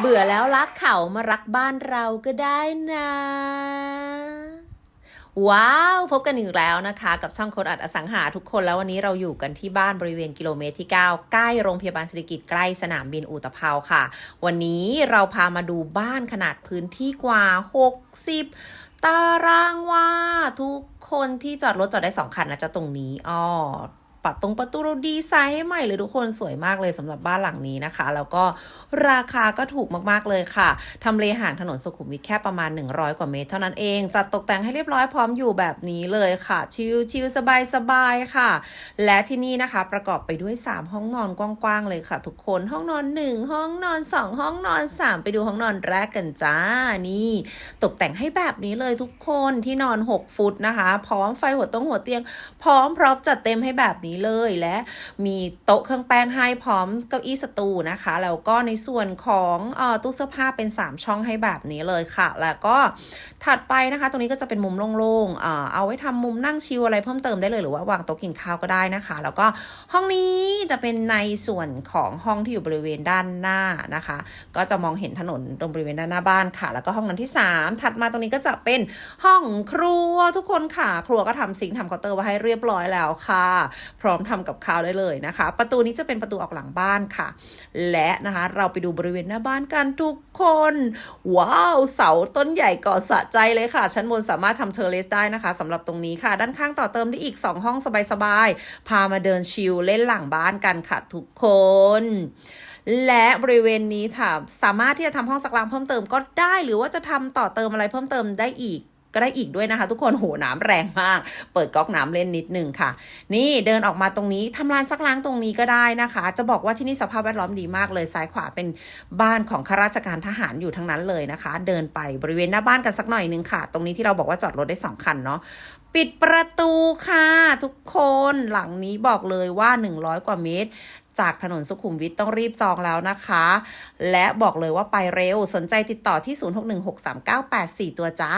เบื่อแล้วรักเขามารักบ้านเราก็ได้นะ ว้าว พบกันอีกแล้วนะคะ กับช่องโคดอัดอสังหาทุกคนแล้ววันนี้เราอยู่กันที่บ้านบริเวณกิโลเมตรที่ 9 ใกล้โรงพยาบาลเศรษฐกิจใกล้สนามบินอุตภเปาค่ะ วันนี้เราพามาดูบ้านขนาดพื้นที่กว่า 60ตารางวาทุกคนที่จอดรถจอดได้2คันนะจะตรงนี้อ้อ ปัดตรงประตูเราดีไซน์ให้ใหม่เลยทุกคนสวยมากเลยสำหรับบ้านหลังนี้นะคะ แล้วก็ราคาก็ถูกมากๆเลยค่ะทำเลห่างถนนสุขุมวิทแค่ประมาณ 100 กว่าเมตร เท่านั้นเอง จัดตกแต่งให้เรียบร้อยพร้อมอยู่แบบนี้เลยค่ะ ชิลชิลสบายสบายๆค่ะ และที่นี่นะคะประกอบไปด้วย 3 ห้องนอนกว้างๆเลยค่ะ ทุกคนห้องนอน 1 ห้องนอน 2 ห้องนอน 3 ไปดูห้องนอนแรกกันจ้านี่ ตกแต่งให้แบบนี้เลยทุกคนที่นอน 6 ฟุตนะคะ พร้อมไฟหัวตรงหัวเตียง พร้อมพร้อมจัดเต็มให้แบบนี้เลยและมีโต๊ะเครื่องแป้งให้พร้อมเก้าอี้สตูนะคะแล้วก็ในส่วนของออตู้เสื้อผ้าเป็น 3 ช่องให้แบบนี้เลยค่ะ แล้วก็ถัดไปนะคะ ตรงนี้ก็จะเป็นมุมโล่งๆเอาไว้ทำมุมนั่งชิลอะไรเพิ่มเติมได้เลยหรือว่าวางโต๊ะกินข้าวก็ได้นะคะ แล้วก็ห้องนี้จะเป็นในส่วนของห้องที่อยู่บริเวณด้านหน้านะคะ ก็จะมองเห็นถนนตรงบริเวณด้านหน้าบ้านค่ะ แล้วก็ห้องนั้นที่ 3 ถัดมาตรงนี้ก็จะเป็นห้องครัวทุกคนค่ะ ครัวก็ทำซิงค์ทำเคาน์เตอร์ไว้ให้เรียบร้อยแล้วค่ะพร้อมทำกับข้าวได้เลยนะคะ ประตูนี้จะเป็นประตูออกหลังบ้านค่ะ และนะคะเราไปดูบริเวณหน้าบ้านกันทุกคน ว้าว เสาต้นใหญ่ก่อสะใจเลยค่ะ ชั้นบนสามารถทำเทอร์เลสได้นะคะสำหรับตรงนี้ค่ะ ด้านข้างต่อเติมได้อีก 2 ห้องสบายๆ พามาเดินชิลเล่นหลังบ้านกันค่ะทุกคน และบริเวณนี้ค่ะสามารถที่จะทำห้องสักล้างเพิ่มเติมก็ได้ หรือว่าจะทำต่อเติมอะไรเพิ่มเติมได้อีก ก็ได้อีกด้วยนะคะ ทุกคนโหน้ำแรงมาก เปิดก๊อกน้ำเล่นนิดนึงค่ะ นี่เดินออกมาตรงนี้ทำลานซักล้างตรงนี้ก็ได้นะคะ จะบอกว่าที่นี่สภาพแวดล้อมดีมากเลยซ้ายขวาเป็นบ้านของข้าราชการทหารอยู่ทั้งนั้นเลยนะคะ เดินไปบริเวณหน้าบ้านกันสักหน่อยนึงค่ะ ตรงนี้ที่เราบอกว่าจอดรถได้สองคันเนาะปิดประตูค่ะ ทุกคนหลังนี้บอกเลยว่า 100 กว่าเมตร จากถนนสุขุมวิทต้องรีบจองแล้วนะคะ และบอกเลยว่าไปเร็วสนใจติดต่อที่ 06163984 ตัวจ้า